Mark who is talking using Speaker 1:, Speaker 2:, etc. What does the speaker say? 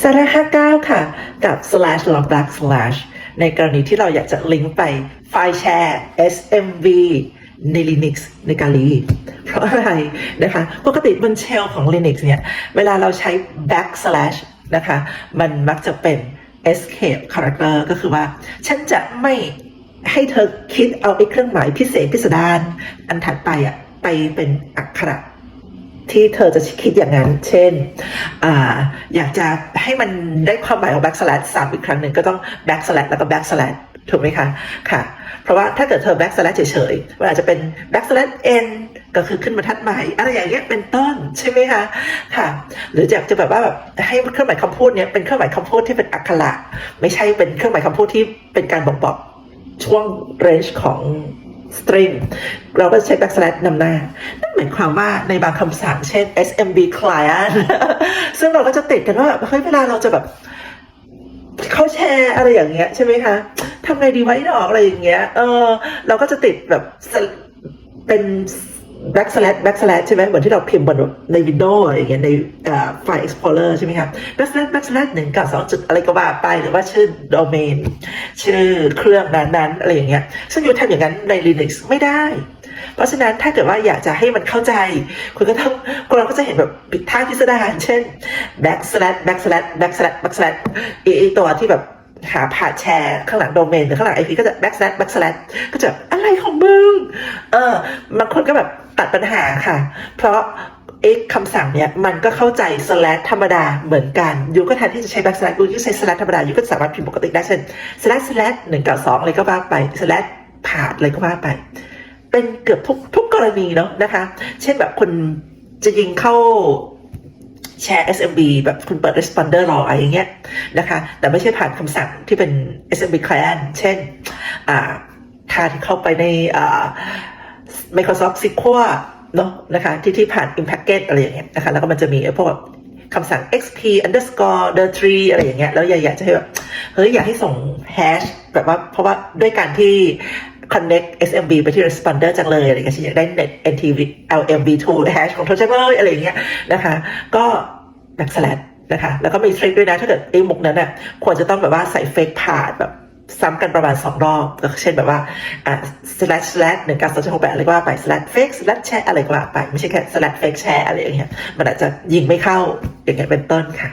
Speaker 1: สระห้าเก้าค่ะ กับ slash log back slash ในกรณีที่เราอยากจะลิงก์ไปไฟล์แชร์ SMV ใน Linux ในกาลี เพราะอะไรนะคะ ปกติบนเชลของ Linux เนี่ย เวลาเราใช้ backslash นะคะ มันมักจะเป็น escape character ก็คือว่า ฉันจะไม่ให้เธอคิดเอาไอ้เครื่องหมายพิเศษพิสดารอันถัดไปอะไปเป็นอักขระ ที่เธอจะคิดอย่างนั้น เช่นออยากจะให้มันได้ความหมายของ backslash ซ้ำอีกครั้งหนึ่งก็ต้อง backslash แล้วก็ backslash ถูกไหมคะ ค่ะ เพราะว่าถ้าเกิดเธอ backslash เฉยๆ มันอาจจะเป็น backslash n ก็คือขึ้นบรรทัดใหม่ อะไรอย่างเงี้ยเป็นต้นใช่ไหมคะ ค่ะ หรืออยากจะแบบว่าแบบให้เครื่องหมายคำพูดเนี้ยเป็นเครื่องหมายคำพูดที่เป็นอักขระ ไม่ใช่เป็นเครื่องหมายคำพูดที่เป็นการบอกบอกช่วง range ของ string เราก็จะใช้ backslash นำหน้า นั่นหมายความว่าในบางคำสั่งเช่น SMB client ซึ่งเราก็จะติดกันว่าเฮ้ยเวลาเราจะแบบเขาแชร์อะไรอย่างเงี้ยใช่ไหมคะทำไงดีไว้ดอกอะไรอย่างเงี้ย เออ เราก็จะติดแบบเป็น backslash backslash ใช่ไหมเหมือนที่เราพิมพ์บนใน Windows อะไรอย่างเงี้ยในไฟล์ Explorer ใช่ไหมครับ backslash backslash หนึ่งกับสองจุดอะไรก็ว่าไปหรือว่าชื่อ domain ชื่อเครื่องนั้นๆอะไรอย่างเงี้ยซึ่งอยู่ทำอย่างนั้นใน Linux ไม่ได้ เพราะฉะนั้นถ้าเกิดว่าอยากจะให้มันเข้าใจ คุณก็ต้องเราก็จะเห็นแบบปิดท่าพิสดารเช่น backslash backslash backslash backslash อีไอตัวที่แบบหาผ่าแชร์ข้างหลังโดเมนหรือข้างหลังไอพีก็จะ backslash backslash ก็จะ อะไรของมึง เออบางคนก็แบบตัดปัญหาค่ะ เพราะเอ็กคำสั่งเนี่ยมันก็เข้าใจ slash ธรรมดาเหมือนกันยูก็แทนที่จะใช้ backslash ยูก็ใช้ slash ธรรมดายูก็สามารถพิมพ์ปกติได้เช่น slash slash หนึ่งกับสองอะไรก็ว่าไป slash ผ่าอะไรก็ว่าไป เป็นเกือบทุกทุกกรณีเนาะนะคะ เช่นแบบคุณจะยิงเข้าแชร์ SMB แบบคุณเปิด responder รออะไรอย่างเงี้ยนะคะ แต่ไม่ใช่ผ่านคำสั่งที่เป็น SMB client เช่นอ่า ถ้าที่เข้าไปใน Microsoft SQL เนาะนะคะ ที่ที่ผ่าน Impacket อะไรอย่างเงี้ยนะคะ แล้วก็มันจะมีพวกคำสั่ง xp underscore the tree อะไรอย่างเงี้ย แล้วอยากจะให้แบบ เฮ้ย อยากให้ส่ง hash แบบว่า เพราะว่าด้วยการที่ connect SMB ไปที่ responder จังเลยอะไรเงี้ยฉันอยากได้ net ntv lmb2 hash ของเธอจังเลยอะไรอย่างเงี้ยนะคะ ก็ backslash นะคะ แล้วก็มีทริคด้วยนะ ถ้าเกิดไอ้มุกนั้นน่ะ ควรจะต้องแบบว่าใส่ fake part แบบ ซ้ำกันประมาณสองรอบก็เช่นแบบว่าอ่า slash slash หนึ่งการสองหกแปดอะไรก็ว่าไป slash fake slash แชร์อะไรก็ว่าไป ไม่ใช่แค่ slash fake แชร์อะไรอย่างเงี้ยมันอาจจะยิงไม่เข้าอย่างเงี้ยเป็นต้นค่ะ